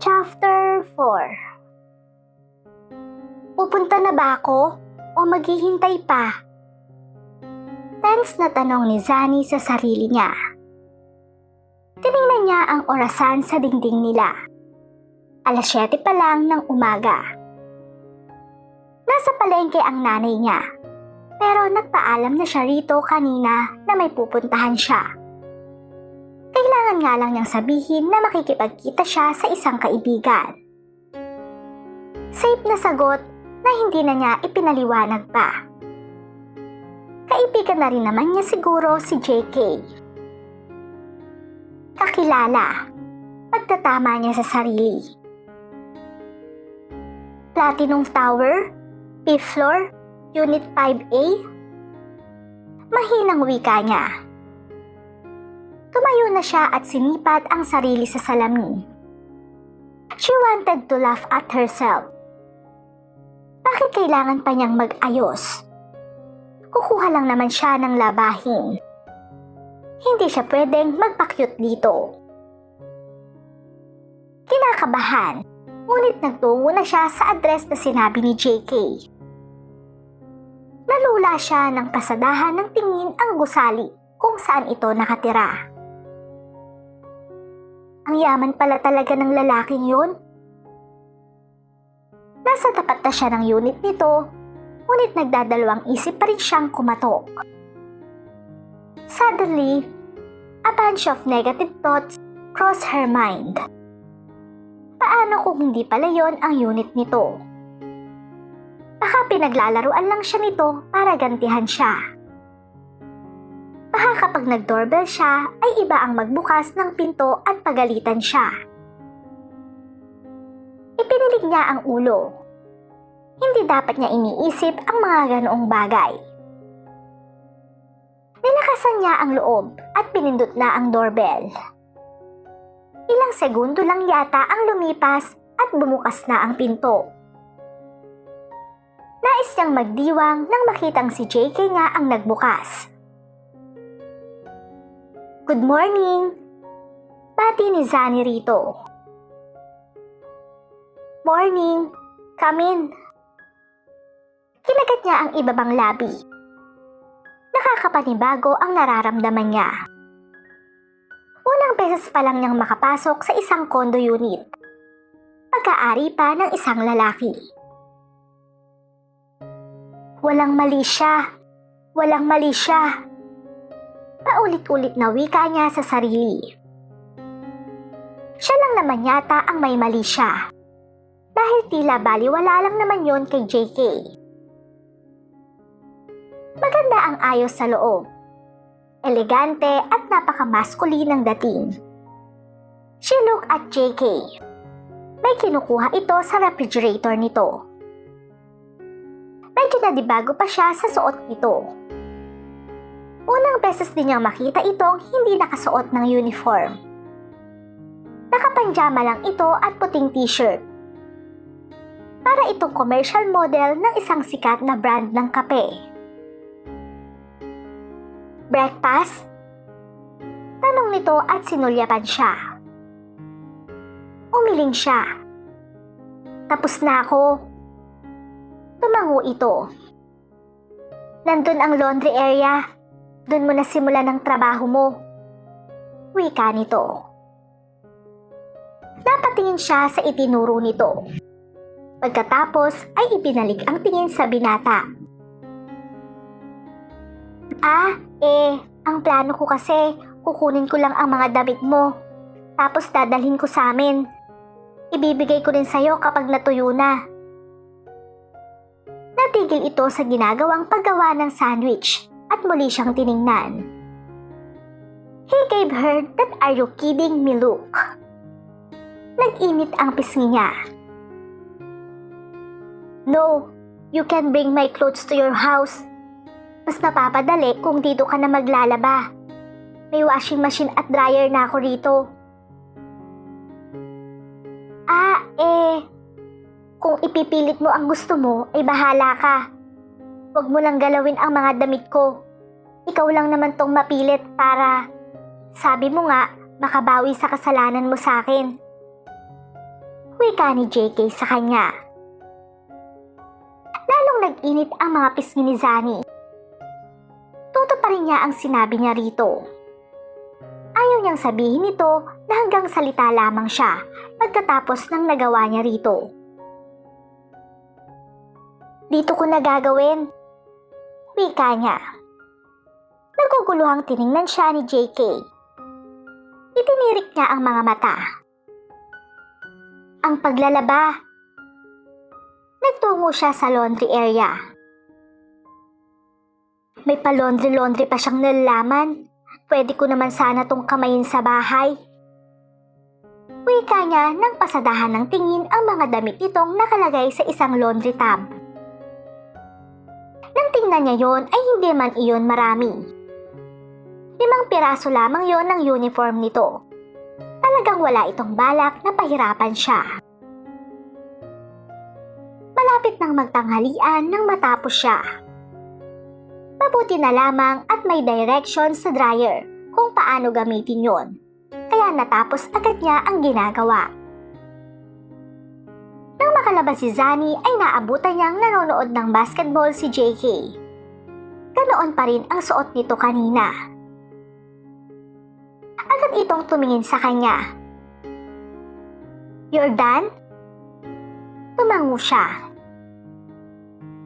Chapter 4 Pupunta na ba ako o maghihintay pa? Tense na tanong ni Zani sa sarili niya. Tiningnan niya ang orasan sa dingding nila. Alas 7 pa lang ng umaga. Nasa palengke ang nanay niya. Pero nagpaalam na siya rito kanina na may pupuntahan siya. Kailangan nga lang niyang sabihin na makikipagkita siya sa isang kaibigan. Safe na sagot na hindi na niya ipinaliwanag pa. Kaibigan na rin naman niya siguro si JK. Kakilala. Pagtatama niya sa sarili. Platinum Tower, 5th floor, Unit 5A. Mahinang wika niya. Tumayo na siya at sinipat ang sarili sa salamin. She wanted to laugh at herself. Bakit kailangan pa niyang mag-ayos? Kukuha lang naman siya ng labahin. Hindi siya pwedeng magpakyut dito. Kinakabahan, ngunit nagtungo na siya sa address na sinabi ni JK. Nalula siya ng pasadahan ng tingin ang gusali kung saan ito nakatira. Ang yaman pala talaga ng lalaking yun. Nasa tapat na siya ng unit nito, ngunit nagdadalawang isip pa rin siyang kumatok. Suddenly, a bunch of negative thoughts cross her mind. Paano kung hindi pala yon ang unit nito? Baka pinaglalaruan lang siya nito para gantihan siya. Baka kapag nag-doorbell siya ay iba ang magbukas ng pinto at pagalitan siya. Ipinilig niya ang ulo. Hindi dapat niya iniisip ang mga ganoong bagay. Nilakasan niya ang loob at pinindot na ang doorbell. Ilang segundo lang yata ang lumipas at bumukas na ang pinto. Nais niyang magdiwang nang makitang si JK nga ang nagbukas. Good morning! Pati ni Zani rito. Morning! Come in! Kinagat niya ang ibabang labi. Nakakapanibago ang nararamdaman niya. Unang beses pa lang niyang makapasok sa isang condo unit. Pagkaari pa ng isang lalaki. Walang mali siya. Walang mali siya. Paulit-ulit na wika niya sa sarili. Siya lang naman yata ang may mali siya. Dahil tila baliwala lang naman yon kay JK. Maganda ang ayos sa loob. Elegante at napaka-masculine ng dating. She looked at JK. May kinukuha ito sa refrigerator nito. Medyo nadibago pa siya sa suot nito. Unang beses din niyang makita itong hindi nakasuot ng uniform. Nakapanjama lang ito at puting t-shirt. Para itong commercial model ng isang sikat na brand ng kape. Breakfast? Tanong nito at sinulyapan siya. Umiling siya. Tapos na ako. Tumango ito. Nandun ang laundry area. Doon mo na simula ng trabaho mo. Wika nito. Napatingin siya sa itinuro nito. Pagkatapos ay ibinalik ang tingin sa binata. Ah, eh, ang plano ko kasi, kukunin ko lang ang mga damit mo. Tapos dadalhin ko sa amin. Ibibigay ko rin sa'yo kapag natuyo na. Natigil ito sa ginagawang paggawa ng sandwich at muli siyang tiningnan. He gave her that are you kidding me look. Nag-init ang pisngi niya. No, you can bring my clothes to your house. Mas napapadali kung dito ka na maglalaba. May washing machine at dryer na ako rito. Ah, eh, kung ipipilit mo ang gusto mo, ay bahala ka. Huwag mo lang galawin ang mga damit ko. Ikaw lang naman tong mapilit para, sabi mo nga, makabawi sa kasalanan mo sa akin. Wika ni JK sa kanya. Lalong nag-init ang mga pisngi ni Zani. Toto pa rin niya ang sinabi niya rito. Ayaw niyang sabihin ito na hanggang salita lamang siya pagkatapos ng nagawa niya rito. Dito ko na gagawin. Wika niya. Naguguluhang tiningnan siya ni JK. Itinirik niya ang mga mata. Ang paglalaba. Nagtungo siya sa laundry area. May pa-laundry-laundry pa siyang nalalaman. Pwede ko naman sana tong kamayin sa bahay. Wika niya nang pasadahan ng tingin ang mga damit nitong nakalagay sa isang laundry tub. Nang tingnan niya yon ay hindi man iyon marami. Limang piraso lamang yon ng uniform nito. Talagang wala itong balak na pahirapan siya. Malapit nang magtanghalian nang matapos siya. Mabuti na lamang at may direction sa dryer kung paano gamitin yon. Kaya natapos agad niya ang ginagawa. Nang makalabas si Zani ay naabutan niyang nanonood ng basketball si JK. Ganoon pa rin ang suot nito kanina. Agad itong tumingin sa kanya. You're done? Tumango siya.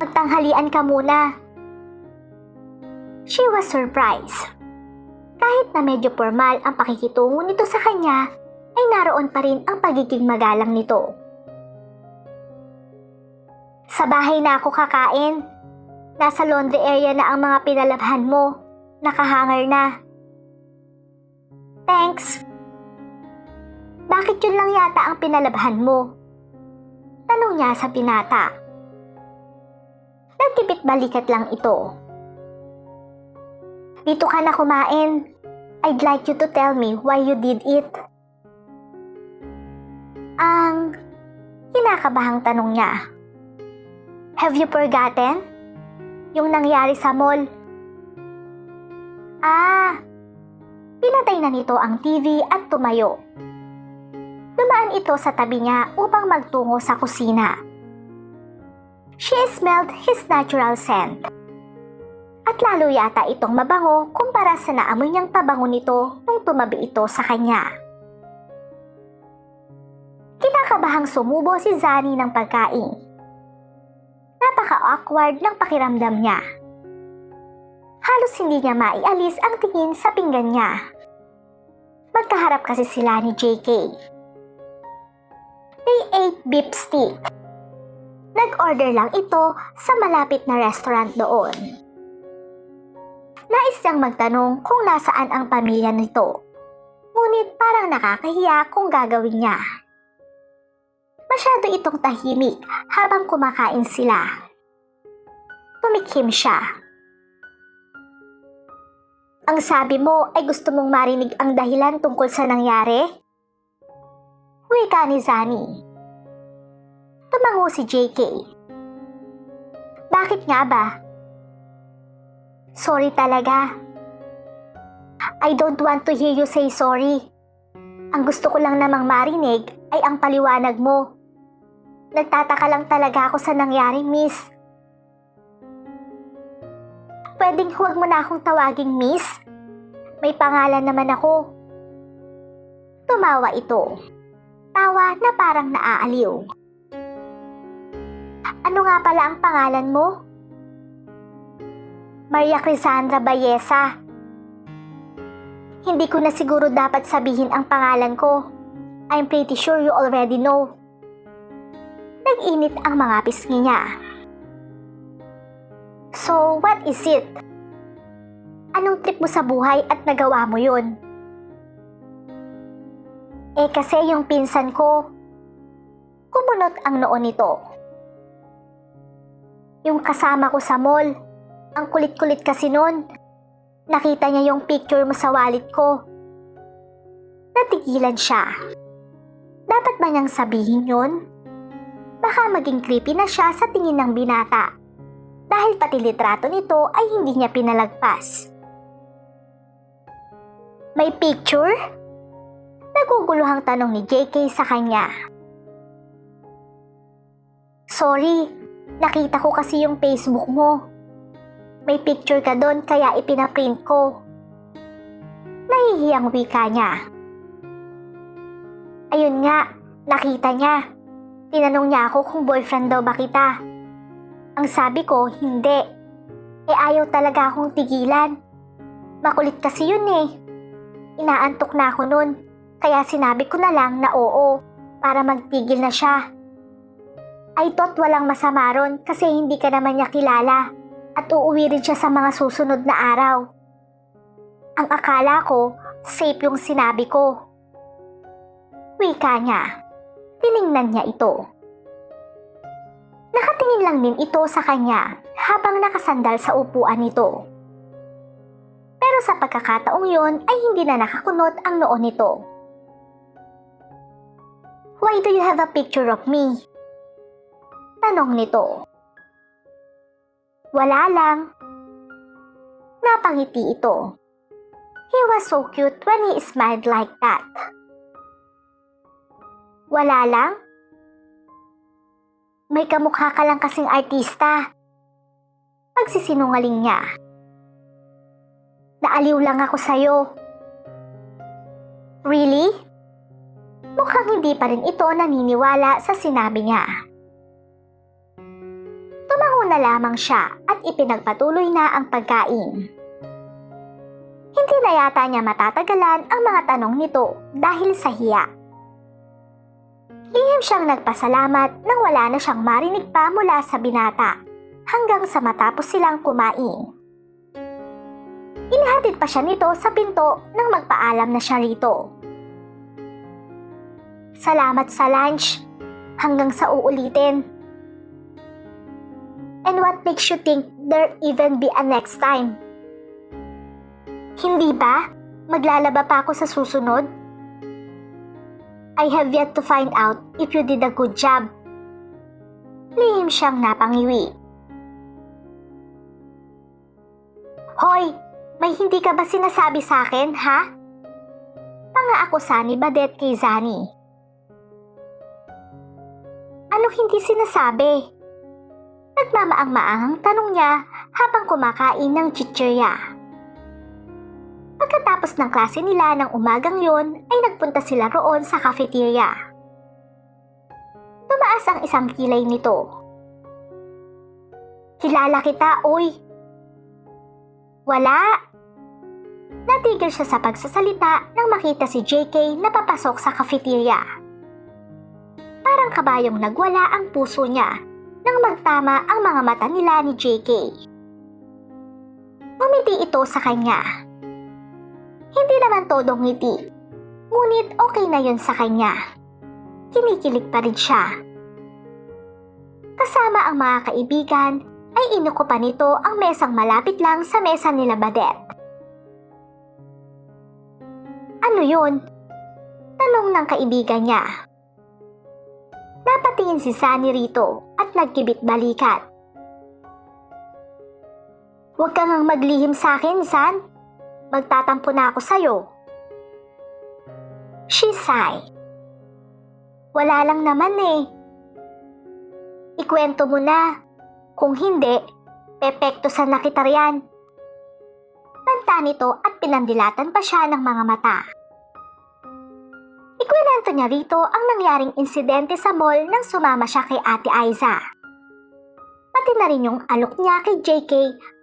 Magtanghalian ka muna. She was surprised. Kahit na medyo formal ang pakikitungo nito sa kanya, ay naroon pa rin ang pagiging magalang nito. Sa bahay na ako kakain. Nasa laundry area na ang mga pinalabhan mo. Nakahanger na. Thanks. Bakit yun lang yata ang pinalabhan mo? Tanong niya sa pinata. Nagkipit balikat lang ito. Dito ka na kumain. I'd like you to tell me why you did it. Ang kinakabahang tanong niya. Have you forgotten? Yung nangyari sa mall. Ah, pinatay na nito ang TV at tumayo. Dumaan ito sa tabi niya upang magtungo sa kusina. She smelled his natural scent. At lalo yata itong mabango kumpara sa naamoy niyang pabango nito nung tumabi ito sa kanya. Kinakabahang sumubo si Zani ng pagkain. Napaka-awkward ng pakiramdam niya. Halos hindi niya maialis ang tingin sa pinggan niya. Magkaharap kasi sila ni JK. They ate beef steak. Nag-order lang ito sa malapit na restaurant doon. Nais niyang magtanong kung nasaan ang pamilya nito. Ngunit parang nakakahiya kung gagawin niya. Masyado itong tahimik habang kumakain sila. Tumikhim siya. Ang sabi mo ay gusto mong marinig ang dahilan tungkol sa nangyari? Wika ni Zani. Tumango si JK. Bakit nga ba? Sorry talaga. I don't want to hear you say sorry. Ang gusto ko lang namang marinig ay ang paliwanag mo. Nagtataka lang talaga ako sa nangyari, miss. Pwedeng huwag mo na akong tawaging miss? May pangalan naman ako. Tumawa ito. Tawa na parang naaaliw. Ano nga pala ang pangalan mo? Maria Crisandra Bayesa. Hindi ko na siguro dapat sabihin ang pangalan ko. I'm pretty sure you already know. Nag-init ang mga pisngi niya. So, what is it? Anong trip mo sa buhay at nagawa mo yun? Eh kasi yung pinsan ko, kumunot ang noo nito. Yung kasama ko sa mall, ang kulit-kulit kasi nun. Nakita niya yung picture mo sa wallet ko. Natigilan siya. Dapat ba niyang sabihin yun? Baka maging creepy na siya sa tingin ng binata. Dahil pati litrato nito ay hindi niya pinalagpas. May picture? Naguguluhang tanong ni JK sa kanya. Sorry, nakita ko kasi yung Facebook mo. May picture ka doon kaya ipinaprint ko. Nahihiyang wika niya. Ayun nga, nakita niya. Tinanong niya ako kung boyfriend daw ba kita. Ang sabi ko, hindi. Eh ayaw talaga akong tigilan. Makulit kasi yun eh. Inaantok na ako nun. Kaya sinabi ko na lang na oo para magtigil na siya. I thought walang masama ron kasi hindi ka naman niya kilala at uuwi rin siya sa mga susunod na araw. Ang akala ko, safe yung sinabi ko. Wika niya. Tiningnan niya ito. Nakatingin lang din ito sa kanya habang nakasandal sa upuan nito. Pero sa pagkakataong yon ay hindi na nakakunot ang noo nito. Why do you have a picture of me? Tanong nito. Wala lang. Napangiti ito. He was so cute when he smiled like that. Wala lang? May kamukha ka lang kasing artista. Pagsisinungaling niya. Naaliw lang ako sa'yo. Really? Mukhang hindi pa rin ito naniniwala sa sinabi niya. Tumango na lamang siya at ipinagpatuloy na ang pagkain. Hindi na yata niya matatagalan ang mga tanong nito dahil sa hiya. Lihim siyang nagpasalamat nang wala na siyang marinig pa mula sa binata hanggang sa matapos silang kumain. Inihatid pa siya nito sa pinto nang magpaalam na siya rito. Salamat sa lunch. Hanggang sa uulitin. And what makes you think there even be a next time? Hindi ba? Maglalaba pa ako sa susunod? I have yet to find out if you did a good job. Lihim siyang napangiwi. Hoy, may hindi ka ba sinasabi sa akin, ha? Panga sa ni Badet kay Zani. Ano hindi sinasabi? Nagmamaang-maang tanong niya habang kumakain ng chichirya. Pagkatapos ng klase nila ng umagang yon ay nagpunta sila roon sa cafeteria. Tumaas ang isang kilay nito. Kilala kita, oy! Wala! Natigil siya sa pagsasalita nang makita si JK na papasok sa cafeteria. Parang kabayong nagwala ang puso niya nang magtama ang mga mata nila ni JK. Umiti ito sa kanya. Hindi naman todong ngiti, ngunit okay na yun sa kanya. Kinikilig pa rin siya. Kasama ang mga kaibigan ay inuko pa nito ang mesang malapit lang sa mesa nila Badet. Ano yun? Tanong ng kaibigan niya. Napatingin si Sunny rito at nagkibit balikat. Huwag kang maglihim sa akin, San. Magtatampo na ako sa'yo. She sighed. Wala lang naman eh. Ikwento mo na. Kung hindi, pepekto sa nakitarian. Banta nito at pinandilatan pa siya ng mga mata. Ikwento niya rito ang nangyaring insidente sa mall nang sumama siya kay Ate Aiza. Pati na rin yung alok niya kay JK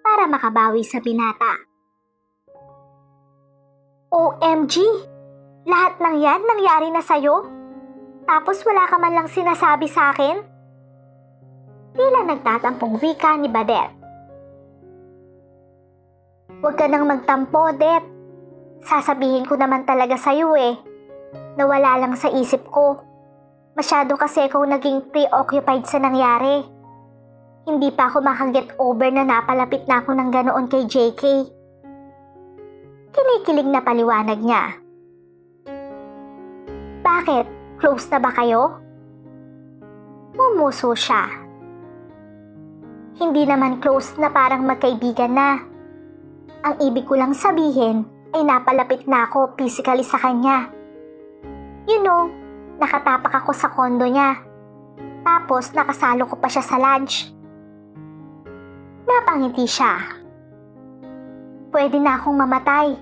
para makabawi sa binata. OMG! Lahat ng yan nangyari na sa'yo? Tapos wala ka man lang sinasabi sa akin? Tila nagtatampong wika ni Badet. Huwag ka nang magtampo, Det. Sasabihin ko naman talaga sa'yo eh. Nawala lang sa isip ko. Masyado kasi ako naging preoccupied sa nangyari. Hindi pa ako makaget over na napalapit na ako ng ganoon kay JK. Kinikilig na paliwanag niya. Bakit? Close na ba kayo? Mumuso siya. Hindi naman close na parang magkaibigan na. Ang ibig ko lang sabihin ay napalapit na ako physically sa kanya. You know, nakatapak ako sa kondo niya. Tapos nakasalo ko pa siya sa lunch. Napangiti siya. Pwede na akong mamatay.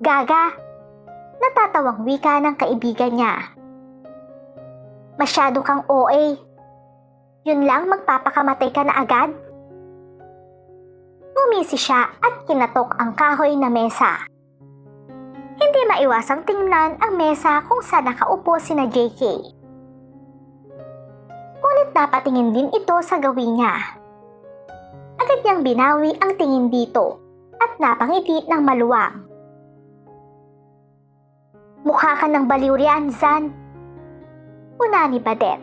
Gaga, natatawang wika ng kaibigan niya. Masyado kang OA. Yun lang magpapakamatay ka na agad? Ngumisi siya at kinatok ang kahoy na mesa. Hindi maiwasang tingnan ang mesa kung saan nakaupo si na JK. Ngunit napatingin din ito sa gawin niya. Agad niyang binawi ang tingin dito at napangiti ng maluwang. Mukha ka ng baliw riyan, Zan. Una ni Badet.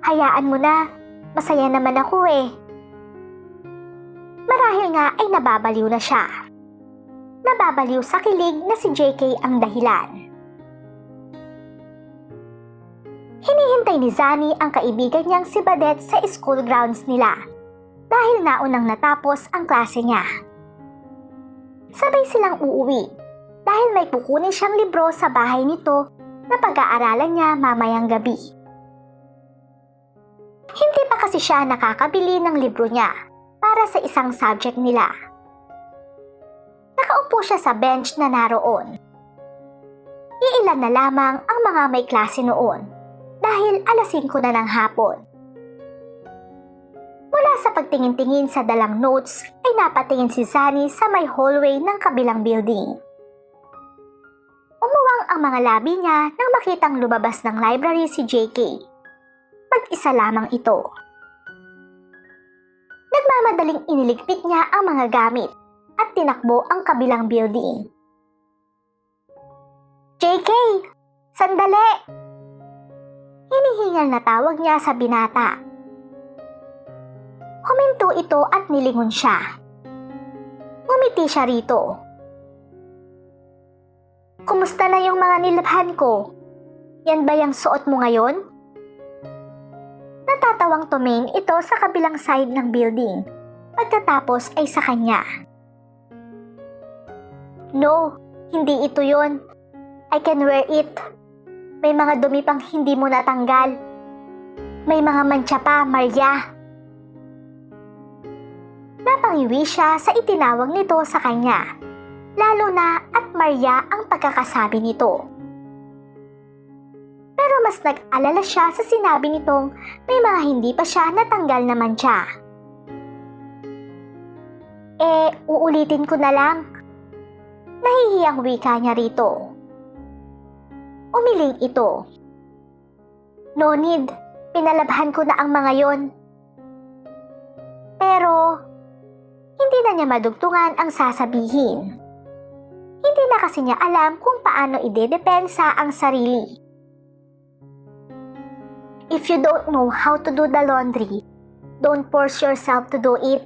Hayaan mo na, masaya naman ako eh. Marahil nga ay nababaliw na siya. Nababaliw sa kilig na si JK ang dahilan. Hinihintay ni Zani ang kaibigan niyang si Badet sa school grounds nila dahil naunang natapos ang klase niya. Sabay silang uuwi dahil may kukunin siyang libro sa bahay nito na pag-aaralan niya mamayang gabi. Hindi pa kasi siya nakakabili ng libro niya para sa isang subject nila. Nakaupo siya sa bench na naroon. Iilan na lamang ang mga may klase noon dahil alas 5 na ng hapon. Mula sa pagtingin-tingin sa dalang notes ay napatingin si Zani sa may hallway ng kabilang building. Umuwang ang mga labi niya nang makitang lumabas ng library si JK. Mag-isa lamang ito. Nagmamadaling iniligpit niya ang mga gamit at tinakbo ang kabilang building. JK! Sandali! Hinihingal na tawag niya sa binata. Huminto ito at nilingon siya. Ngumiti siya rito. Kumusta na yung mga nilabhan ko? Yan ba yung suot mo ngayon? Natatawang tuming ito sa kabilang side ng building. Pagkatapos ay sa kanya. No, hindi ito yon. I can wear it. May mga dumi pang hindi mo natanggal. May mga mancha pa, Maria. Napangiwi siya sa itinawag nito sa kanya. Lalo na at Maria ang pagkakasabi nito. Pero mas nag-alala siya sa sinabi nitong may mga hindi pa siya natanggal na mancha. Eh, uulitin ko na lang. Nahihiyang wika niya rito. Umiling ito. No need, pinalabhan ko na ang mga yon. Pero, hindi na niya madugtungan ang sasabihin. Hindi na kasi niya alam kung paano idedepensa ang sarili. If you don't know how to do the laundry, don't force yourself to do it.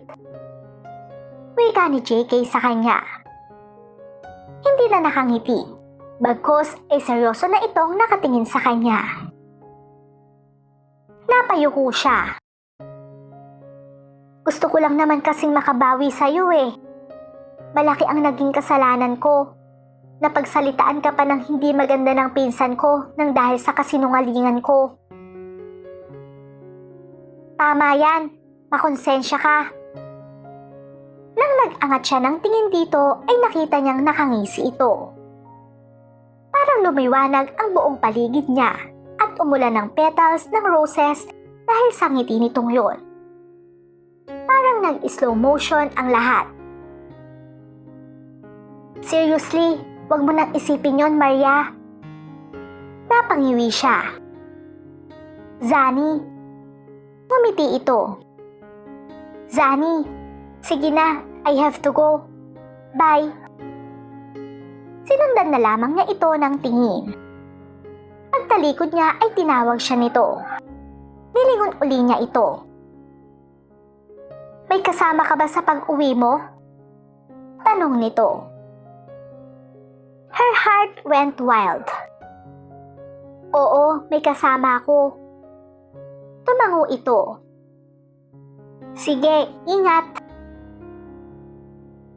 Wika ni JK sa kanya. Hindi na nakangiti. Bagkos ay seryoso na itong nakatingin sa kanya. Napayuko siya. Gusto ko lang naman kasing makabawi sa'yo eh. Malaki ang naging kasalanan ko. Napagsalitaan ka pa ng hindi maganda ng pinsan ko nang dahil sa kasinungalingan ko. Tama yan. Makonsensya ka. Nang nag-angat siya ng tingin dito ay nakita niyang nakangisi ito. Parang lumiwanag ang buong paligid niya at umulan ng petals ng roses dahil sa ngiti nitong yon. Parang nag-slow motion ang lahat. Seriously, wag mo nang isipin yon, Maria. Napangiwi siya. Zani. Ngumiti ito. Zani, sige na, I have to go. Bye. Sinundan na lamang niya ito ng tingin. Pagtalikod niya ay tinawag siya nito. Nilingon uli niya ito. May kasama ka ba sa pag-uwi mo? Tanong nito. Her heart went wild. Oo, may kasama ako. Tumango ito. Sige, ingat.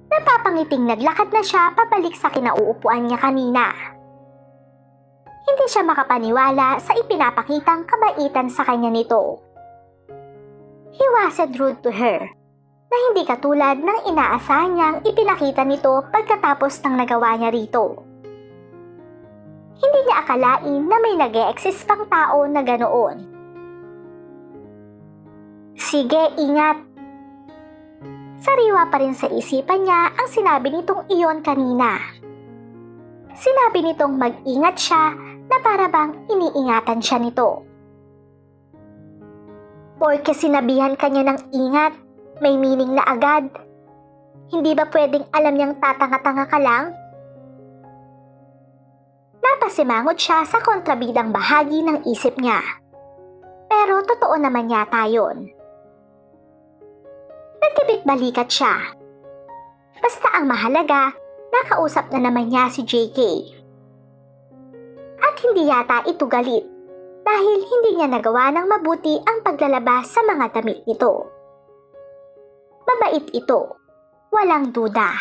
Napapangiting naglakad na siya pabalik sa kinauupuan niya kanina. Hindi siya makapaniwala sa ipinapakitang kabaitan sa kanya nito. He wasn't rude to her, na hindi katulad ng inaasahan niyang ipinakita nito pagkatapos ng nagawa niya rito. Hindi niya akalain na may nag exist pang tao na ganoon. Sige, ingat. Sariwa pa rin sa isipan niya ang sinabi nitong iyon kanina. Sinabi nitong mag-ingat siya na para bang iniingatan siya nito. Porke sinabihan kanya ng ingat, may meaning na agad. Hindi ba pwedeng alam niyang tatanga-tanga ka lang? Napasimangot siya sa kontrabidang bahagi ng isip niya. Pero totoo naman yata yun. Nagkibit balikat siya. Basta ang mahalaga, nakausap na naman niya si JK. At hindi yata ito galit dahil hindi niya nagawa ng mabuti ang paglalabas sa mga damit nito. Mabait ito, walang duda.